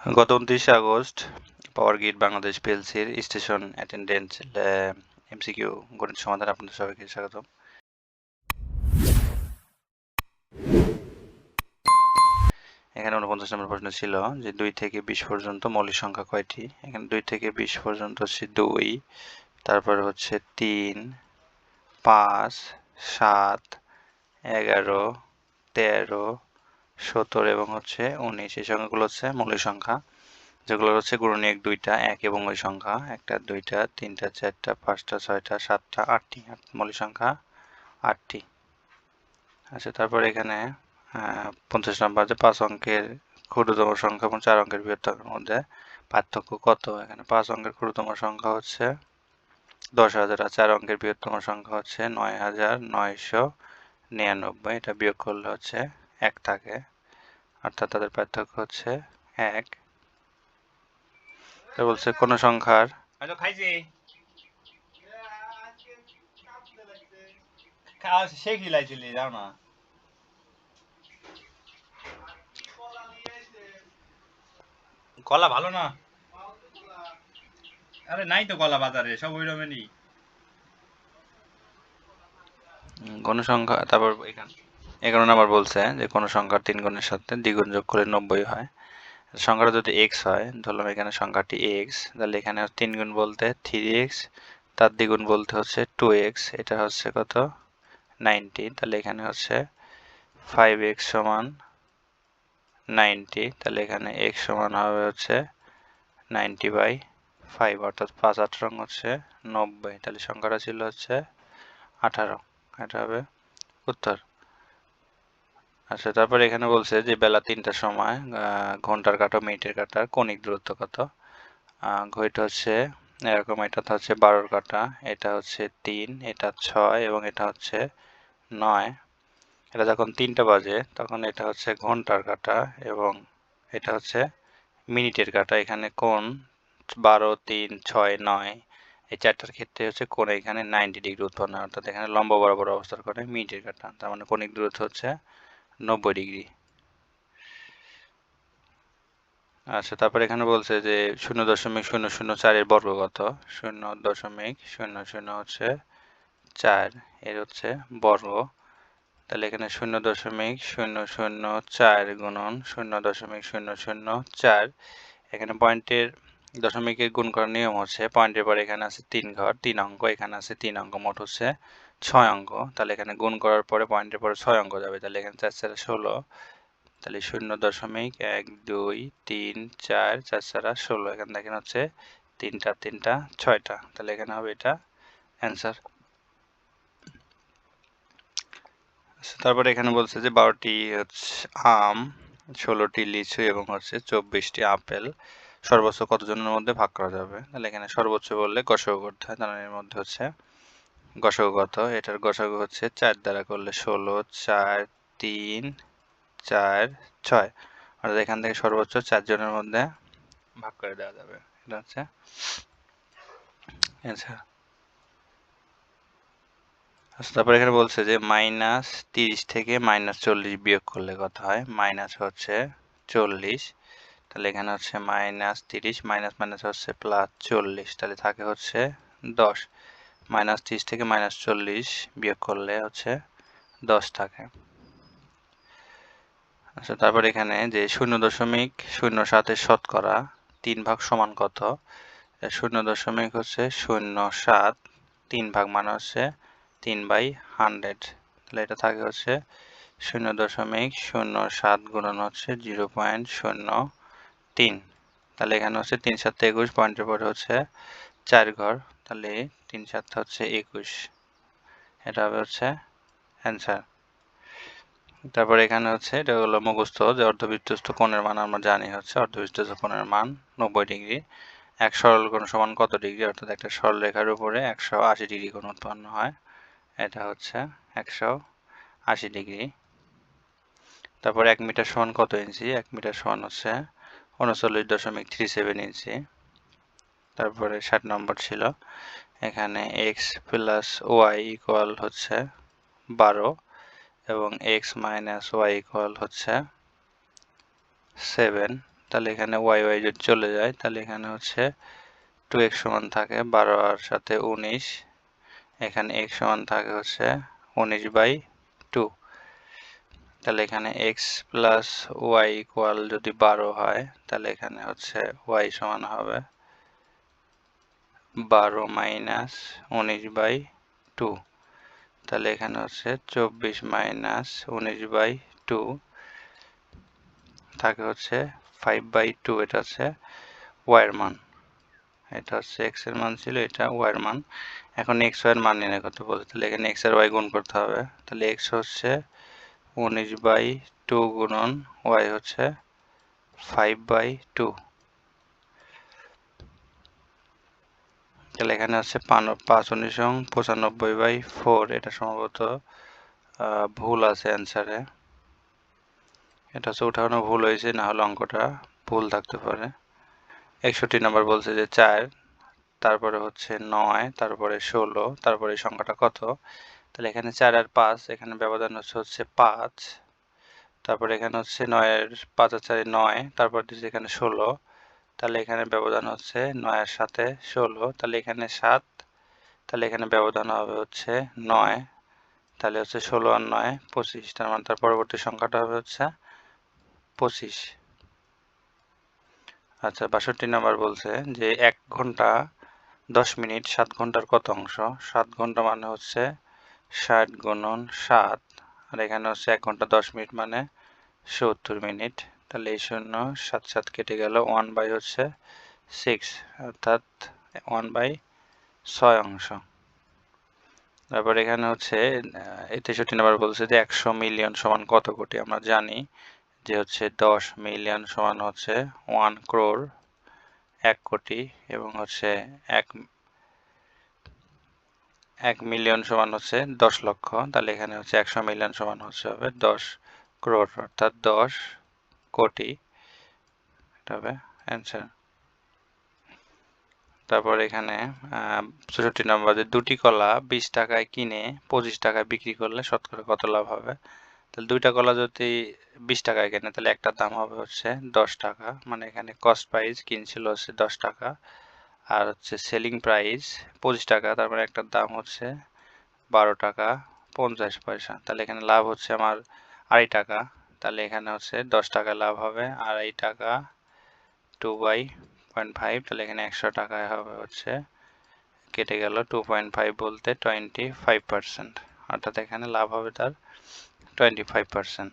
গত উনত্রিশে August power grid Bangladesh পিএলসির স্টেশন অ্যাটেন্ডেন্ট এমসিকিউ গণিত সমাধান আপনাদের সবাইকে স্বাগতম। এখানে উনপঞ্চাশ নম্বর প্রশ্ন ছিল যে দুই থেকে বিশ পর্যন্ত মৌলিক সংখ্যা কয়টি? এখানে দুই থেকে বিশ পর্যন্ত হচ্ছে দুই, তারপর হচ্ছে তিন, পাঁচ, সাত, এগারো, তেরো সতেরো এবং হচ্ছে উনিশ। এই সংখ্যাগুলো হচ্ছে মৌলিক সংখ্যা যেগুলো হচ্ছে গুণনীয়ক দুইটা, এক এবং ওই সংখ্যা। একটা, দুইটা, তিনটা, চারটা, পাঁচটা, ছয়টা, সাতটা, আটটি। মৌলিক সংখ্যা আটটি। আচ্ছা তারপর এখানে পঞ্চাশ নম্বর যে পাঁচ অঙ্কের ক্ষুদ্রতম সংখ্যা এবং চার অঙ্কের বৃহত্তমের মধ্যে পার্থক্য কত? এখানে পাঁচ অঙ্কের ক্ষুদ্রতম সংখ্যা হচ্ছে দশ হাজার আর চার অঙ্কের বৃহত্তম সংখ্যা হচ্ছে নয় হাজার নয়শো নিরানব্বই। এটা বিয়োগ করলে হচ্ছে এক থাকে। অর্থাৎ তাদের পার্থক্য হচ্ছে এক। বলছে কোন সংখ্যার কলা ভালো না? আরে নাই তো কলা বাজারে সব ওই রকমই কোন সংখ্যা তারপর এখানে এগারো নাম্বার বলছে যে, কোনো সংখ্যার তিন গুণের সাথে দ্বিগুণ যোগ করলে নব্বই হয়। সংখ্যাটা যদি এক্স হয়, ধরলাম এখানে সংখ্যাটি এক্স তাহলে এখানে তিন গুণ বলতে থ্রি এক্স তার দ্বিগুণ বলতে হচ্ছে টু এক্স এটা হচ্ছে কত? নাইনটি তাহলে এখানে হচ্ছে ফাইভ এক্স সমান নাইনটি তাহলে এখানে এক্স সমান হবে হচ্ছে নাইনটি বাই ফাইভ অর্থাৎ পাঁচ আঠারো হচ্ছে নব্বই, তাহলে সংখ্যাটা ছিল হচ্ছে আঠারো। এটা হবে উত্তর। আচ্ছা তারপর এখানে বলছে যে বেলা তিনটার সময় ঘণ্টার কাটা, মিনিটের কাটার কণিক দূরত্ব কত? ঘড়িটা হচ্ছে এরকম, এটা হচ্ছে বারোর কাটা, এটা হচ্ছে তিন, এটা ছয় এবং এটা হচ্ছে নয়। এটা যখন তিনটা বাজে, তখন এটা হচ্ছে ঘণ্টার কাটা এবং এটা হচ্ছে মিনিটের কাটা। এখানে কোন বারো, তিন, ছয়, নয়, এই চারটার ক্ষেত্রে হচ্ছে কোন এখানে নাইনটি ডিগ্রি উৎপন্ন হয়। অর্থাৎ এখানে লম্ব বরাবর অবস্থান করে মিনিটের কাটা। তার মানে কণিক দূরত্ব হচ্ছে নব্বই ডিগ্রি। আচ্ছা তারপর এখানে বলছে যে শূন্য দশমিক শূন্য শূন্য চারের বর্গ কত? শূন্য দশমিক শূন্য শূন্য হচ্ছে চার, এর হচ্ছে বর্গ। তাহলে এখানে শূন্য দশমিক শূন্য শূন্য চার গুণন শূন্য দশমিক শূন্য শূন্য চার। এখানে পয়েন্টের দশমিকের গুণ করার নিয়ম হচ্ছে পয়েন্টের পর এখানে আছে তিন ঘর, তিন অঙ্ক, এখানে আছে তিন অঙ্ক, মোট হচ্ছে ছয় অঙ্ক। তাহলে এখানে গুণ করার পরে পয়েন্টের পরে ছয় অঙ্ক যাবে। তাহলে এখানে চার চার ষোলো। তাহলে শূন্য দশমিক এক দুই তিন চার চার চারা ষোলো। এখানে দেখেন হচ্ছে তিনটা তিনটা ছয়টা। তাহলে এখানে হবে এটা অ্যান্সার আচ্ছা, তারপরে এখানে বলছে যে বারোটি হচ্ছে আম ষোলোটি লিচু এবং হচ্ছে চব্বিশটি আপেল। সর্বোচ্চ কতজনের মধ্যে ভাগ করা যাবে? তাহলে এখানে সর্বোচ্চ বললে গসক করতে হয় তাহলে এর মধ্যে হচ্ছে কত এটার গসক হচ্ছে চার দ্বারা করলে ষোলো, চার, তিন, চার, ছয়। অর্থাৎ এখান থেকে সর্বোচ্চ চারজনের মধ্যে ভাগ করে দেওয়া যাবে। এটা হচ্ছে আচ্ছা তারপর এখানে বলছে যে মাইনাস তিরিশ থেকে মাইনাস চল্লিশ বিয়োগ করলে কত হয়? মাইনাস হচ্ছে চল্লিশ। তাহলে এখানে হচ্ছে মাইনাস তিরিশ, মাইনাস মাইনাস হচ্ছে প্লাস চল্লিশ। তাহলে থাকে হচ্ছে দশ। মাইনাস তিরিশ থেকে মাইনাস চল্লিশ বিয়োগ করলে হচ্ছে দশ থাকে। আচ্ছা তারপর এখানে যে শূন্য দশমিক শূন্য সাতের শতকরা তিন ভাগ সমান কত? শূন্য দশমিক হচ্ছে শূন্য সাত, তিন ভাগ মানে হচ্ছে তিন বাই হান্ড্রেড। তাহলে এটা থাকে হচ্ছে শূন্য দশমিক শূন্য সাত গুণন হচ্ছে জিরো পয়েন্ট শূন্য তিন। তাহলে এখানে হচ্ছে তিন সাতটা একুশ পয়েন্টের পরে হচ্ছে চার ঘর তাহলে তিন সাতটা হচ্ছে একুশ। এটা হবে হচ্ছে অ্যান্সার তারপর এখানে হচ্ছে এটা হলো মুখস্থ যে অর্ধবিস্তস্ত কোণের মান আমরা জানি হচ্ছে অর্ধবিস্তস্ত কোণের মান নব্বই ডিগ্রি। এক সরল কোণ সমান কত ডিগ্রি? অর্থাৎ একটা সরল রেখার উপরে একশো আশি ডিগ্রি কোণ উৎপন্ন হয়। এটা হচ্ছে একশো আশি ডিগ্রি। তারপর এক মিটার সমান কত ইঞ্চি? এক মিটার সমান হচ্ছে উনচল্লিশ দশমিক থ্রি সেভেন ইঞ্চি। তারপরে ষাট নম্বর ছিল। এখানে এক্স প্লাস ওয়াই ইকুয়াল হচ্ছে বারো এবং এক্স মাইনাস ওয়াই ইকুয়াল হচ্ছে সেভেন তাহলে এখানে ওয়াই ওয়াই যদি চলে যায়, তাহলে এখানে হচ্ছে টু এক্স সমান থাকে বারো আর সাথে উনিশ। এখানে এক্স সমান থাকে হচ্ছে উনিশ বাই টু তাহলে এখানে এক্স প্লাস ওয়াই ইকুয়াল যদি বারো হয়, তাহলে এখানে হচ্ছে ওয়াই সমান হবে বারো মাইনাস উনিশ বাই টু। তাহলে এখানে হচ্ছে চব্বিশ মাইনাস উনিশ বাই টু। থাকে হচ্ছে ফাইভ বাই টু, এটা হচ্ছে ওয়াইয়ের মান। এটা হচ্ছে এক্সের মান ছিল, এটা ওয়াইয়ের মান। এখন এক্স ওয়াইয়ের মান নির্ণয় করতে বলছে তাহলে এখানে এক্স আর ওয়াই গুণ করতে হবে। তাহলে এক্স হচ্ছে উনিশ বাই টু গুণন ওয়াই হচ্ছে ফাইভ বাই টু। তাহলে এখানে হচ্ছে পাঁচ, উনিশ পঁচানব্বই বাই ফোর এটা সম্ভবত ভুল আছে অ্যান্সারে এটা হচ্ছে উঠানো ভুল হয়েছে, না হলে অঙ্কটা ভুল থাকতে পারে। একষট্টি নাম্বার বলছে যে চার, তারপরে হচ্ছে নয়, তারপরে ষোলো, তারপরে সংখ্যাটা কত? তাহলে এখানে চার আর পাঁচ, এখানে ব্যবধান হচ্ছে হচ্ছে পাঁচ। তারপরে এখানে হচ্ছে নয়ের পাঁচ আর চারে নয়, তারপর দিচ্ছে এখানে ষোলো। তাহলে এখানে ব্যবধান হচ্ছে নয়ের সাথে ষোলো, তাহলে এখানে সাত, তাহলে এখানে ব্যবধান হবে হচ্ছে নয়, তাহলে হচ্ছে ষোলো আর নয় পঁচিশ, তার মানে তার পরবর্তী সংখ্যাটা হবে হচ্ছে পঁচিশ। আচ্ছা বাষট্টি নাম্বার বলছে যে এক ঘণ্টা দশ মিনিট সাত ঘণ্টার কত অংশ? সাত ঘণ্টা মানে হচ্ছে ষাট গুণন সাত, আর এখানে হচ্ছে এক ঘণ্টা দশ মিনিট মানে সত্তর মিনিট। তাহলে এই শূন্য, সাত সাত কেটে গেল ওয়ান বাই হচ্ছে সিক্স অর্থাৎ ওয়ান বাই ছয় অংশ। তারপর এখানে হচ্ছে তেষট্টি নাম্বার বলছে যে একশো মিলিয়ন সমান কত কোটি? আমরা জানি যে হচ্ছে দশ মিলিয়ন সমান হচ্ছে ওয়ান ক্রোর এক কোটি এবং হচ্ছে এক এক মিলিয়ন সমান হচ্ছে দশ লক্ষ। তাহলে এখানে হচ্ছে একশো মিলিয়ন সমান হচ্ছে হবে দশ ক্রোর অর্থাৎ দশ কোটি। হবে অ্যান্সার তারপর এখানে চৌষট্টি নম্বর যে দুটি কলা বিশ টাকায় কিনে পঁচিশ টাকায় বিক্রি করলে শতকরা কত লাভ হবে? তাহলে দুইটা কলা যদি বিশ টাকায় কেনে, তাহলে একটার দাম হবে হচ্ছে দশ টাকা। মানে এখানে কস্ট প্রাইস কিনছিল হচ্ছে দশ টাকা। আর হচ্ছে সেলিং প্রাইস পঁচিশ টাকা তার মানে একটার দাম হচ্ছে বারো টাকা পঞ্চাশ পয়সা। তাহলে এখানে লাভ হচ্ছে আমার আড়াই টাকা। তাহলে এখানে হচ্ছে দশ টাকা লাভ হবে। আড়াই টাকা টু বাই পয়েন্ট ফাইভ তাহলে এখানে একশো টাকায় হবে হচ্ছে। কেটে গেল টু পয়েন্ট ফাইভ বলতে টোয়েন্টি ফাইভ পার্সেন্ট অর্থাৎ এখানে লাভ হবে তার টোয়েন্টি ফাইভ পার্সেন্ট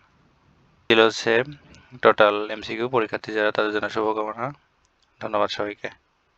ছিল হচ্ছে টোটাল এমসিকিউ পরীক্ষার্থী যারা, তাদের জন্য শুভকামনা। ধন্যবাদ সবাইকে।